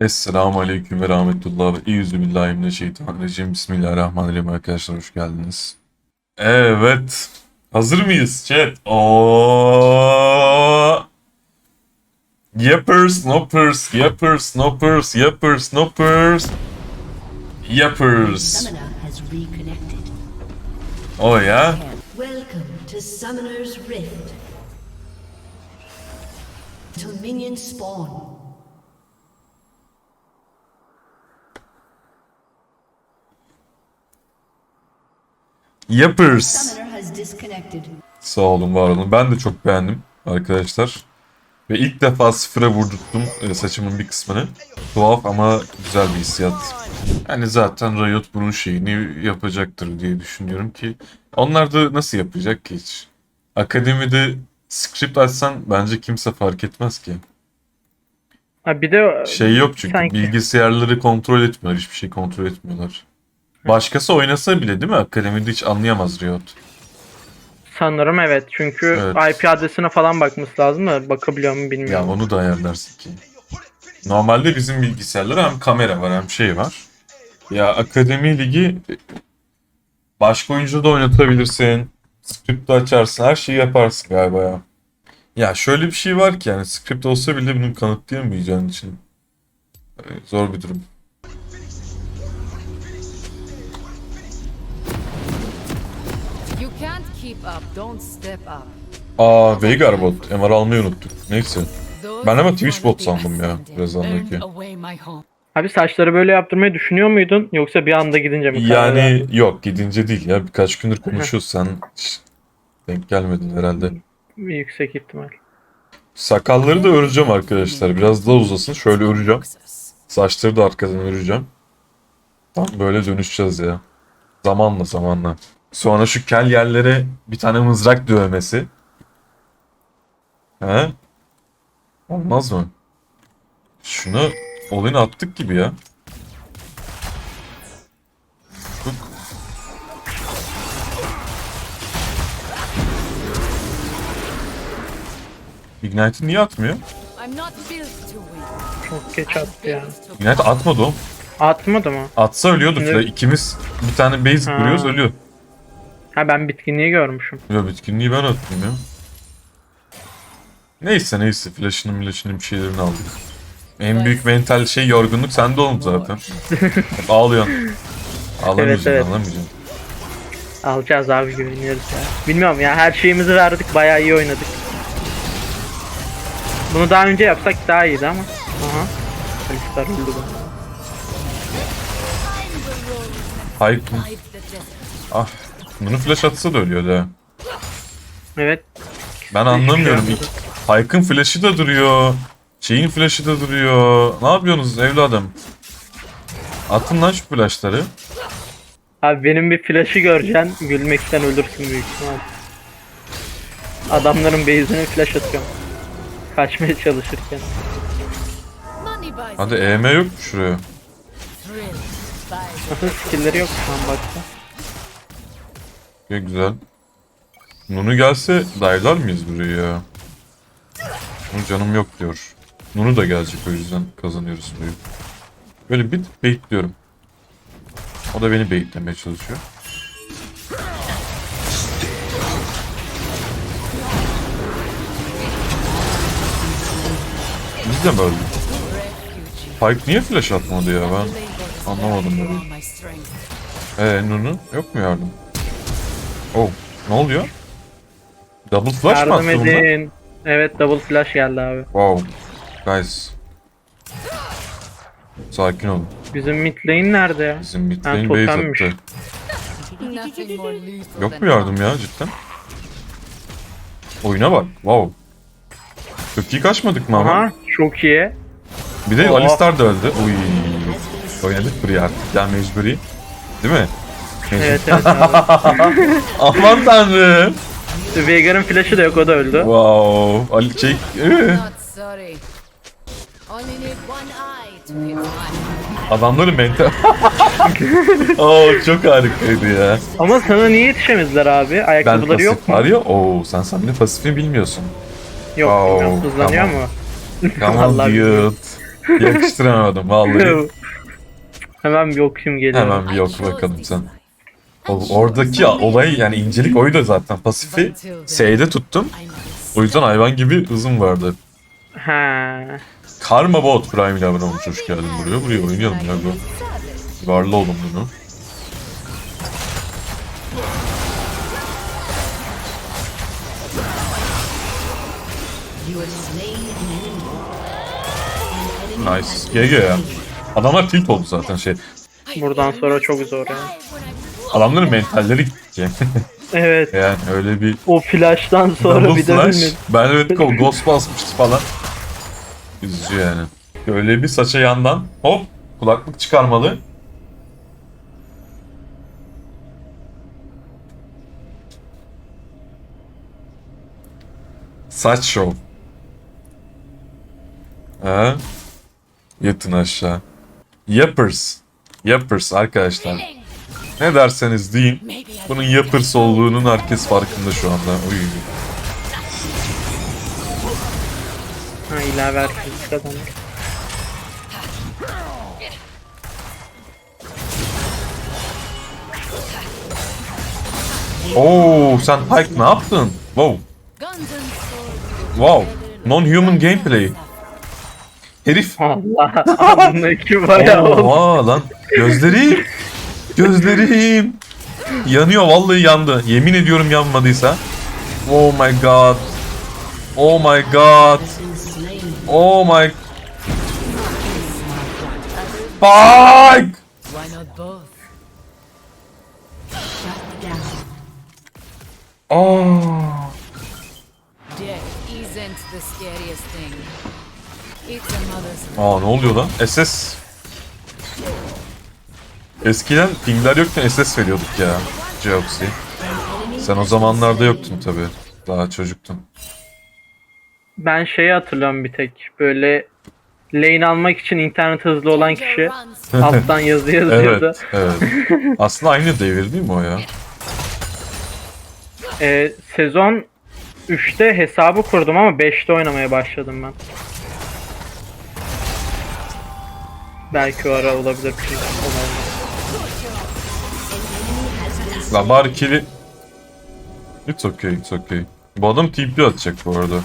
Esselamu Aleyküm ve Rahmetullah ve İyyüzübillahimineşşeytanirracim. Bismillahirrahmanirrahim arkadaşlar hoş geldiniz. Evet. Hazır mıyız chat? Oo. Yappers, noppers, yappers, noppers, yappers, noppers. Yappers. Oh ya. Welcome to Summoner's Rift. Till minions spawn. Disconnected. Sağ olun, var olun. Ben de çok beğendim arkadaşlar. Ve ilk defa sıfıra vurdurttum e, saçımın bir kısmını. Tuhaf ama güzel bir hissiyat. Yani zaten Riot bunun şeyini yapacaktır diye düşünüyorum ki. Onlar da nasıl yapacak ki hiç? Akademide script açsan bence kimse fark etmez ki. Ha bir de Şey yok çünkü Sanki. bilgisayarları kontrol etmiyorlar. Hiçbir şey kontrol etmiyorlar. Başkası oynasa bile değil mi? Akademide hiç anlayamaz Riot. sanırım evet. Çünkü Evet. IP adresine falan bakması lazım da bakabiliyor mu Ya bilmiyorum. onu da ayarlarsın ki. Normalde bizim bilgisayarlarda hem kamera var hem şey var. Ya Akademi Ligi başka oyuncu da oynatabilirsin. Script de açarsın. Her şeyi yaparsın galiba ya. Ya şöyle bir şey var ki yani script olsa bile bunu kanıtlayamayacağın için e, zor bir durum. Aa Veigar bot. MR almayı unuttuk. Neyse. Ben ama Twitch bot sandım ya, ascended biraz burned andaki. away my home. Abi saçları böyle yaptırmayı düşünüyor muydun? Yoksa bir anda gidince mi karar Yani verdin? yok gidince değil ya. Birkaç gündür konuşuyoruz sen hiç denk gelmedin herhalde. Yüksek ihtimal. Sakalları da öreceğim arkadaşlar. Biraz daha uzasın. Şöyle öreceğim. Saçları da arkadan öreceğim. Tam böyle dönüşeceğiz ya. Zamanla zamanla. Sonra şu kel yerlere bir tane mızrak dövmesi. He? Olmaz mı? Şunu olayını attık gibi ya. Bak. Ignite'ı niye atmıyor? Çok geç attı ya. Ignite atmadı o. Atmadı mı? Atsa ölüyorduk Ne? İkimiz bir tane base vuruyoruz ölüyor. Ha ben bitkinliği görmüşüm. Ya bitkinliği ben attım ya. Neyse neyse flash'ını flash'ını bir şeylerini aldık. En büyük mental şey yorgunluk sende oğlum zaten. Hep ağlıyorsun. Ağlamayacaksın Evet, evet. ağlamayacaksın. Alacağız abi güveniyoruz ya. Bilmiyorum ya her şeyimizi verdik bayağı iyi oynadık. Bunu daha önce yapsak daha iyiydi ama. Aha. Alistar öldü bu. Hayır. Ah. Bunu flash atsa da ölüyordu ha. Evet. Ben anlamıyorum. Pyke'ın flash'ı da duruyor. Şeyin flash'ı da duruyor. Ne yapıyorsunuz evladım? Atın lan şu flash'ları. Abi benim bir flash'ı göreceksin gülmekten ölürsün büyük ihtimal. Adamların base'ine flash atıyorum. Kaçmaya çalışırken. Hadi EM yok mu şuraya? Nasıl skill'leri yok şu an bakta. Ya güzel. Nunu gelse dive'lar mıyız buraya ya? Nunu canım yok diyor. Nunu da gelecek o yüzden kazanıyoruz burayı. Böyle bir baitliyorum. O da beni baitlemeye çalışıyor. Biz de mi öldük? Pike niye flash atmadı ya ben? Anlamadım böyle. all my strength. Ee Nunu yok mu yardım? Oh ne oluyor? Double flash mı Yardım attı bunlar? edin. Evet double flash geldi abi. Wow. Guys. Sakin olun. Bizim mid lane nerede ya? Bizim mid Ha, lane base totemmiş. attı. Nothing more lethal Yok than mu yardım ya cidden? Oyuna bak. Wow. Çok iyi kaçmadık mı ama? Aha çok iyi. Bir de Oha. Alistar da öldü. Uy. Oynadık buraya artık. Ya mecburi. Değil mi? Evet evet abi. Aman tanrım. Veigar'ın flash'ı da yok o da öldü. Wow. Ali one. Adamların mental... Oo çok harikaydı ya. Ama sana niye yetişemediler abi? Ben Ayakkabıları yok mu? var ya. Oo sen sen de pasifini bilmiyorsun. Yok Oh, bilmiyorum. Hızlanıyor tamam. mu? On Vallahi dude. Yakıştıramadım vallahi. Hemen bir okuyayım geliyor. Hemen bir yok bakalım sen. O- Oradaki olay yani incelik oydu zaten. Pasifi S'de tuttum. O yüzden hayvan gibi hızım vardı. Ha. Karma Bot Prime ile abone olmuş. Hoş geldin buraya. Buraya oynayalım ya bu. Varlı oğlum bunu. Nice. GG ya. Adamlar tilt oldu zaten şey. Buradan sonra çok zor ya. Adamların mentalleri gitti. Evet. yani öyle bir O flash'tan sonra double bir de flash. Ben evet kol ghost basmıştı falan. Üzücü yani. Öyle bir saça yandan hop kulaklık çıkarmalı. Saç şov. Ha? Yatın aşağı. Yappers. Yappers arkadaşlar. Ne derseniz deyin. Bunun Yappers olduğunun herkes farkında şu anda. Uy. Ha ilave. Oo sen Pike ne yaptın? Wow. Wow. Non-human gameplay. Herif. Allah. Anındaki bayağı oldu. Oha lan. Gözlerim. Gözlerim. Yanıyor vallahi yandı. Yemin ediyorum yanmadıysa. Oh my god. Oh my god. Oh my. Down. Oh. Death isn't the scariest thing. It's a mother's Aa ne oluyor lan? SS. Eskiden pingler yokken SS veriyorduk ya. Geoxy. Sen o zamanlarda yoktun tabi. Daha çocuktun. Ben şeyi hatırlıyorum bir tek. Böyle lane almak için internet hızlı olan kişi alttan yazı yazıyordu. Evet, evet. Aslında aynı devir değil mi o ya? Ee, sezon 3'te hesabı kurdum ama 5'te oynamaya başladım ben. Belki o ara olabilir. Olabilir. La bari kili... It's okay, it's okay. Bu adam TP atacak bu arada.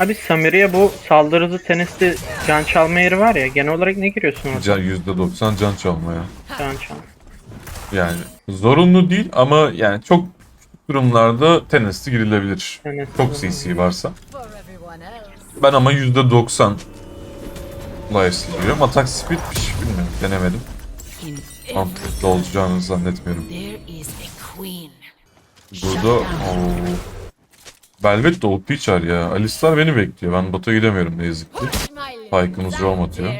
Abi Samiri'ye bu saldırı hızı teniste can çalma yeri var ya genel olarak ne giriyorsun orada? Can, %90 can çalmaya. Can çal. Yani zorunlu değil ama yani çok durumlarda tenesti girilebilir. Tennis Çok CC varsa. Ben ama %90 Lies'le giriyorum. Atak speed piş, bilmiyorum denemedim. Mantıklı olacağını zannetmiyorum. Burada ooo. Velvet de OP çar ya. Alistar beni bekliyor. Ben bota gidemiyorum ne yazık ki. Push my lips. Pike'ımız I roam atıyor.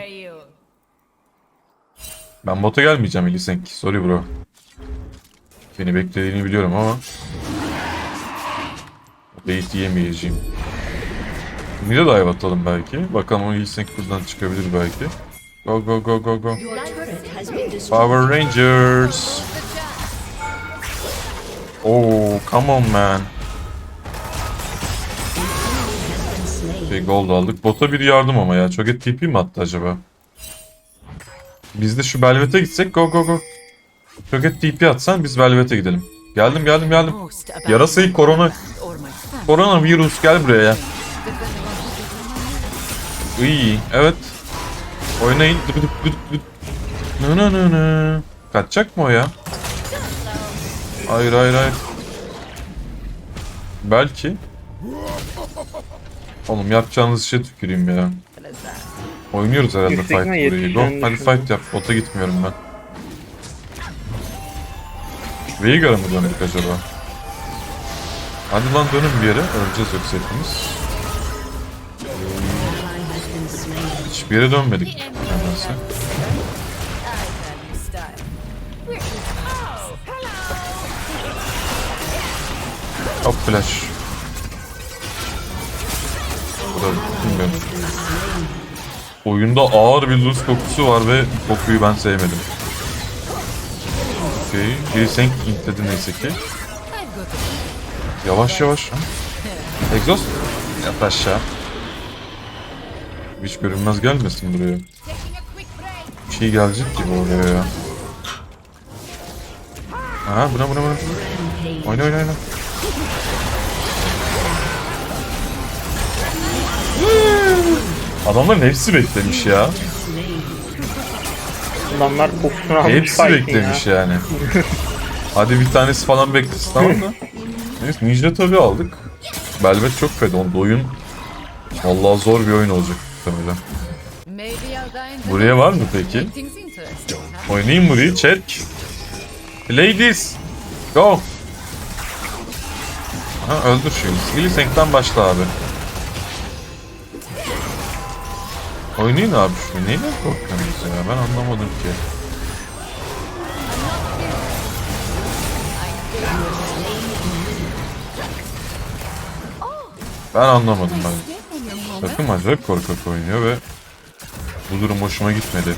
Ben bota gelmeyeceğim Elisenk. Sorry bro. Beni beklediğini biliyorum ama. Bait yemeyeceğim. Mid'e dive atalım belki. Bakalım o Elisenk buradan çıkabilir belki. Go go go go go. Power Rangers. Oh, come on man. Slain. Şey gold aldık. Bota bir yardım ama ya. Çok et TP mi attı acaba? Biz de şu Velvet'e gitsek. Go go go. Çok et TP atsan biz Velvet'e gidelim. Geldim geldim geldim. Yarasayı korona. Korona virüs gel buraya ya. İyi evet. Oynayın. Dık dık dık dık. Nı nı nı nı. Kaçacak mı o ya? Hayır hayır hayır. Belki. Oğlum yapacağınız işe tüküreyim ya. Oynuyoruz herhalde Yüksek fight mi? burayı. Go. Hadi fight yap. Bota gitmiyorum ben. Veigar'a mı döndük acaba? Hadi lan dönün bir yere. Öleceğiz yoksa hepimiz. Hiçbir yere dönmedik. Nedense. Hop flash. Bu da bilmiyorum. Oyunda ağır bir lose kokusu var ve kokuyu ben sevmedim. Okey. Biri sen intledi neyse ki. Yavaş yavaş. ha. Exhaust. Yat aşağı. Hiç görünmez gelmesin buraya. Bir şey gelecek gibi oraya ya. Aha buna buna buna. Oyna oyna oyna. Adamların hepsi beklemiş ya. Adamlar kokusunu almış Hepsi fight'in beklemiş ya. yani. Hadi bir tanesi falan beklesin tamam mı? Neyse Ninja tabi aldık. Belvet çok fed oldu. Oyun Vallahi zor bir oyun olacak muhtemelen. Buraya var mı peki? Oynayayım burayı chat. This. Go. Aha öldür şu Skilly Tank'ten başla abi. Oynayın abi şunu. Neyle korkuyorsunuz ya? Ben anlamadım ki. Ben anlamadım ben. Takım acayip korkak oynuyor ve bu durum hoşuma gitmedi.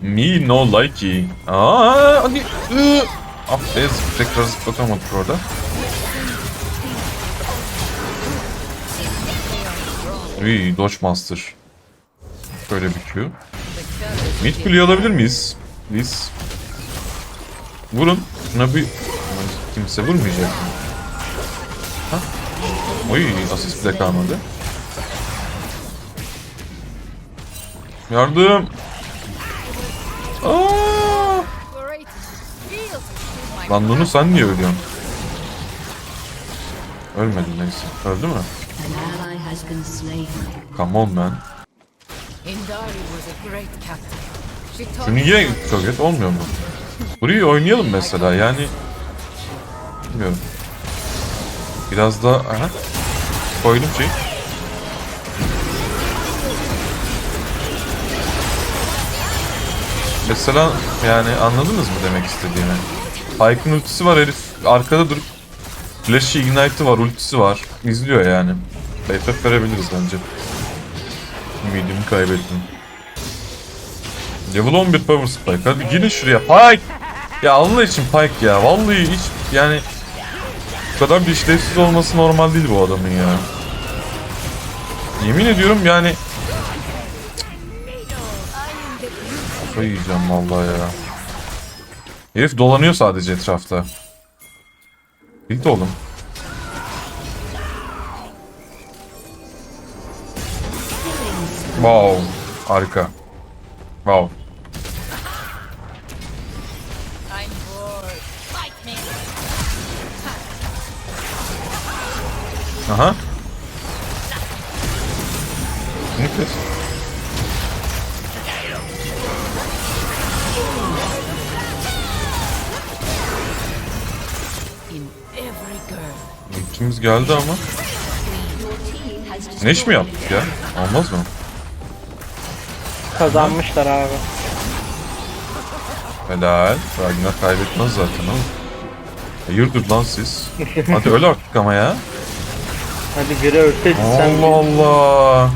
Me no likey. Aa hadi. Iı. Affez tekrar zıplatamadık orada. Uy, Dodge Master. Böyle bir Q. Mid Kule'yi alabilir miyiz? Biz. Vurun. Şuna bir... Kimse vurmayacak mı? Ha? Oy, asist bile kalmadı. Yardım! Aa! Lan Nunu sen niye ölüyorsun? Ölmedin neyse. Öldü mü? An ally has been slain. Come on man. Indari was a great captain. She taught Şunu how- çok et olmuyor mu? Burayı oynayalım mesela yani. Bilmiyorum. Biraz da aha. Koydum şey. Mesela yani anladınız mı demek istediğimi? Pyke'ın ultisi var herif arkada durup Flash'ı Ignite'ı var ultisi var izliyor yani. BFF verebiliriz bence. Ümidimi kaybettim. Level 11 Power Spike. Hadi girin şuraya. Pike! Ya Allah için Pike ya. Vallahi hiç yani bu kadar bir işlevsiz olması normal değil bu adamın ya. Yemin ediyorum yani Kafayı yiyeceğim vallahi ya. Herif dolanıyor sadece etrafta. Git oğlum. Wow. Harika. Wow. Aha. Ne kız? Girl. İkimiz geldi ama. Neş mi yaptık ya? Olmaz mı? Kazanmışlar abi. Helal. Ragnar kaybetmez zaten oğlum. Hayırdır lan siz? Hadi öl artık ama ya. Hadi biri ölseydi sen. Allah Allah.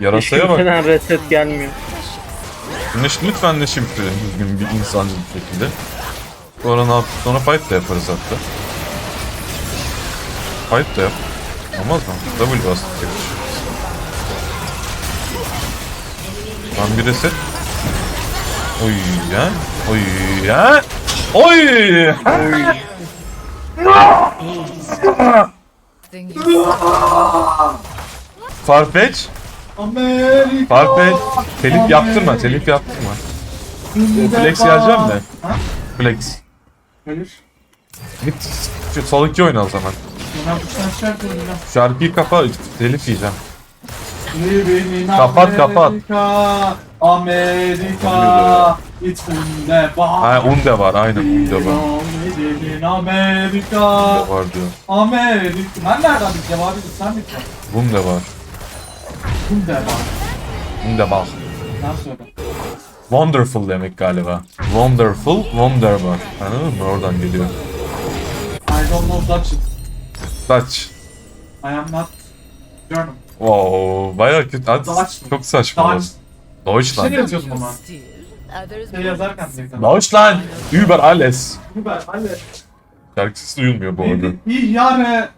Yarasaya bak. kimseden reset gelmiyor. Neş, lütfen Neş'i bitirelim düzgün bir insancıl bir şekilde. Sonra ne yap? Sonra fight da yaparız hatta. Fight da yap. Olmaz mı? W bastı tek. Lan bir reset. Oy ya. Oy ya. Oy. Farfetch. Farfetch. Telif yaptırma. Telif yaptırma. Flex geleceğim de. Flex. Hayır. Git sol iki oyna o zaman. Şarkıyı kapa telif yiyeceğim. Kapat, kapat. Amerika, it's unde Ha var. Unde var aynen Unde var. Living in Amerika, Unde var diyor. Amerika. Ben nereden bileceğim abi? Sen bil. Unde var. Unde var. Unde var. Sen söyle. Wonderful demek galiba. Wonderful, wonder var. Anladın mı? Oradan geliyor. I don't know Dutch. Dutch. I am not German. Wow, bayağı kötü. Hadi, Dutch mı? çok saçma. Dutch. Deutschland. Şey yazıyordum ama. Şey yazarken diyecektim. Deutschland. Über alles. Über alle. Şarkı sesi duyulmuyor bu arada. Ich Jahre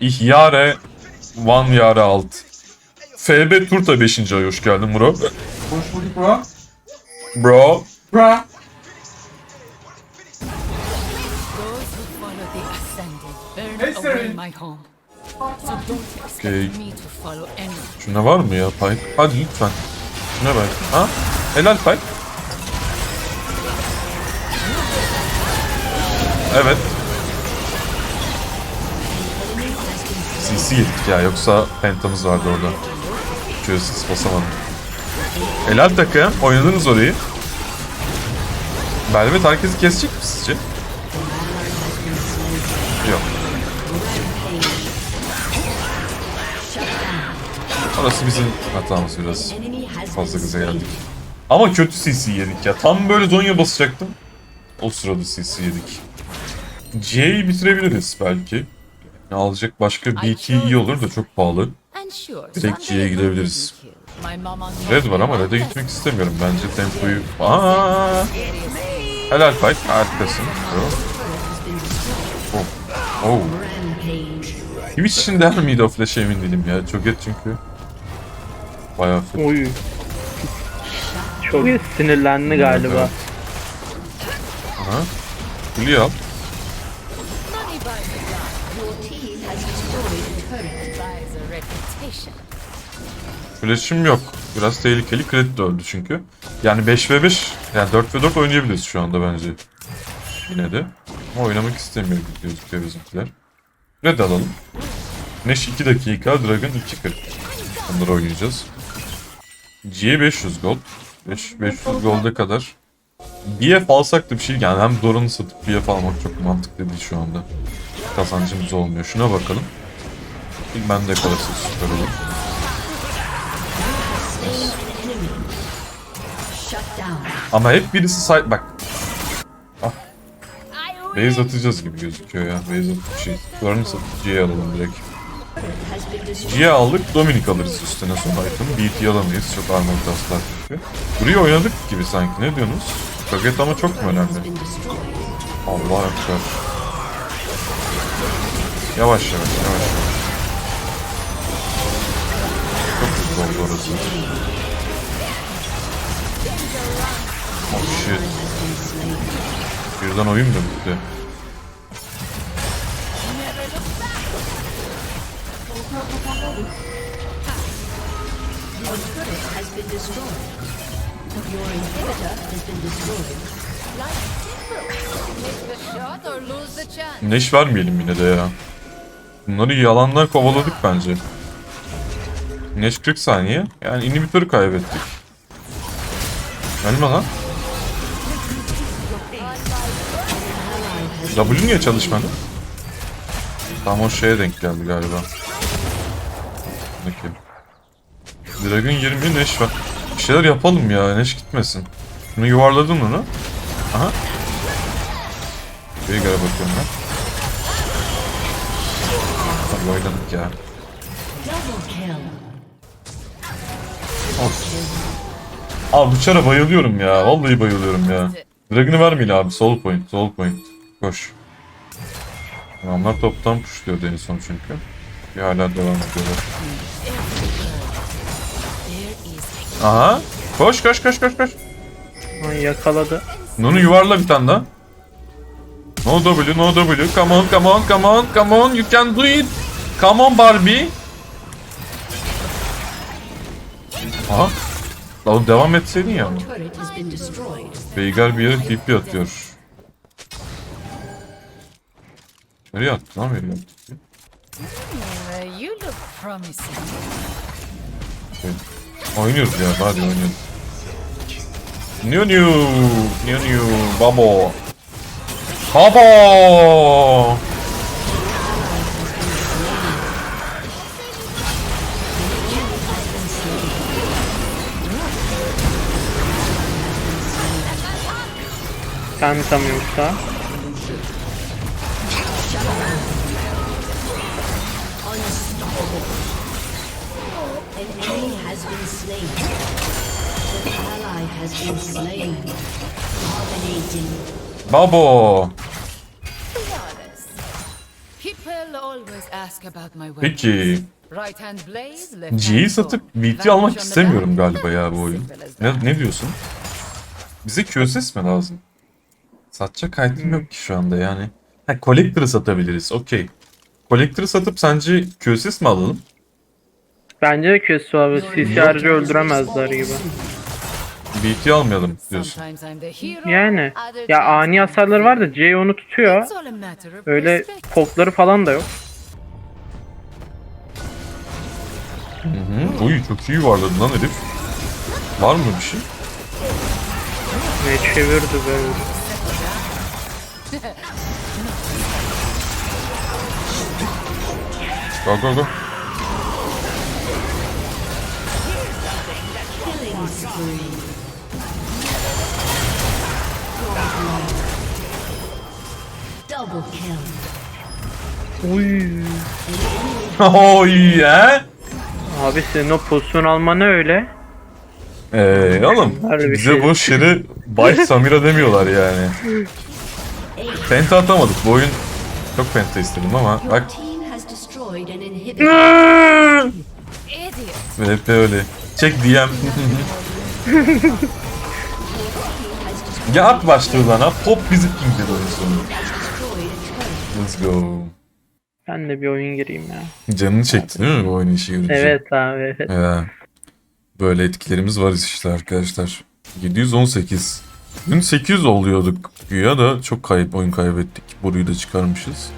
Ich Jahre, one Jahre alt. FB Turta 5. ay hoş geldin bro. Hoş bulduk bro. Bro. Bro. Follow anyone. Şuna var mı ya Pike? Hadi lütfen. Şuna ver. Ha? Helal Pike. Evet. CC yedik ya yoksa pentamız vardı orada. Sis basamadım. Helal takım. Oynadınız orayı. Velvet herkesi kesecek mi sizce? Yok. Orası bizim hatamız biraz. Fazla slain. geldik. Ama kötü CC yedik ya. Tam böyle Zonya basacaktım. O sırada CC yedik. C'yi bitirebiliriz belki. Yani alacak başka BT iyi olur da çok pahalı. Direkt will gidebiliriz. Red var ama Red'e gitmek istemiyorum. Bence tempoyu... Aa! Helal fight. Harikasın. Oh. Oh. Twitch için der miydi o flash'e emin değilim ya. Çok et çünkü. Bayağı fit. Oy. Çok sinirlendi galiba. Aha. Kuleye al. Flash'im yok. Biraz tehlikeli. Kredi de öldü çünkü. Yani 5v5, yani 4v4 oynayabiliriz şu anda bence. Yine de. Ama oynamak istemiyor gözüküyor bizimkiler. Red alalım. Neş 2 dakika, Dragon 2.40. Onları oynayacağız. G'ye 500 gold. 5, 500 gold'a kadar. BF alsak da bir şey yani hem Doran'ı satıp BF almak çok mantıklı değil şu anda. Kazancımız olmuyor. Şuna bakalım. İlk bende kalırsa süper olur. Ama hep birisi say... Bak I base atacağız gibi gözüküyor ya. Base atıp şey. Doran'ı satıp G'ye alalım direkt. G'ye aldık Dominic alırız üstüne son item. BT alamayız. Çok armor taslar çünkü. Burayı oynadık gibi sanki. Ne diyorsunuz? Paket ama çok mu önemli? Allah ekber. Yavaş yavaş yavaş yavaş. Çok hızlı oldu orası. Oh shit. Birden oyun da bitti. Your turret has been destroyed. Your inhibitor has been destroyed. Neş vermeyelim yine de ya. Bunları yalanlar kovaladık bence. Neş 40 saniye. Yani inhibitörü kaybettik. Ölme lan. W niye çalışmadı? Tam o şeye denk geldi galiba. Peki. Dragon 20 Neş var. Bir şeyler yapalım ya Neş gitmesin. Bunu yuvarladın onu. Aha. Veigar'a bakıyorum ben. Tabii oynadık ya. Of. Abi bu çara bayılıyorum ya. Vallahi bayılıyorum ya. Dragon'ı vermeyin abi. Soul point. Soul point. Koş. Adamlar toptan pushluyordu en son çünkü. Bir hala devam ediyorlar. Aha. Koş koş koş koş koş. Ay, yakaladı. Nunu yuvarla bir tane daha. No W, no W. Come on, come on, come on, come on. You can do it. Come on Barbie. Aha. Lan devam etseydin ya. Veigar bir yere TP atıyor. Nereye attı lan Veigar? Uh, you look promising. Oynuyoruz ya hadi oynuyoruz. New new, new new, babo. Babo. Sen tamıyormuş daha. An weapons. Peki. G'yi satıp. BT almak istemiyorum galiba ya bu oyun. Ne, ne diyorsun? Bize QSS mi lazım? Satacak item yok ki şu anda yani. Ha Collector'ı satabiliriz okey. Collector'ı satıp sence QSS mi alalım? Bence de kötü abi. CCR'ı öldüremezler gibi. BT almayalım diyorsun. Yani. Ya ani the var da C onu tutuyor. Öyle pokları falan da yok. Hı hı. Uy çok iyi yuvarladın lan herif. Var mı bir şey? Ne çevirdi böyle. Go go go. Uy. Oy ya. Abi senin o pozisyon almanı öyle. Eee oğlum Harbi bize şey. boş yere Bay Samira demiyorlar yani. Penta atamadık bu oyun. Çok penta istedim ama bak hep öyle. Çek DM. ya at başlığı lan ha. Pop bizi turret. Let's go. Ben de bir oyun gireyim ya. Canını çekti değil mi bu oyun işi görünce? Evet abi evet. Ya. Böyle etkilerimiz var işte arkadaşlar. 718. Dün 800 oluyorduk güya da çok kayıp oyun kaybettik. Boruyu da çıkarmışız.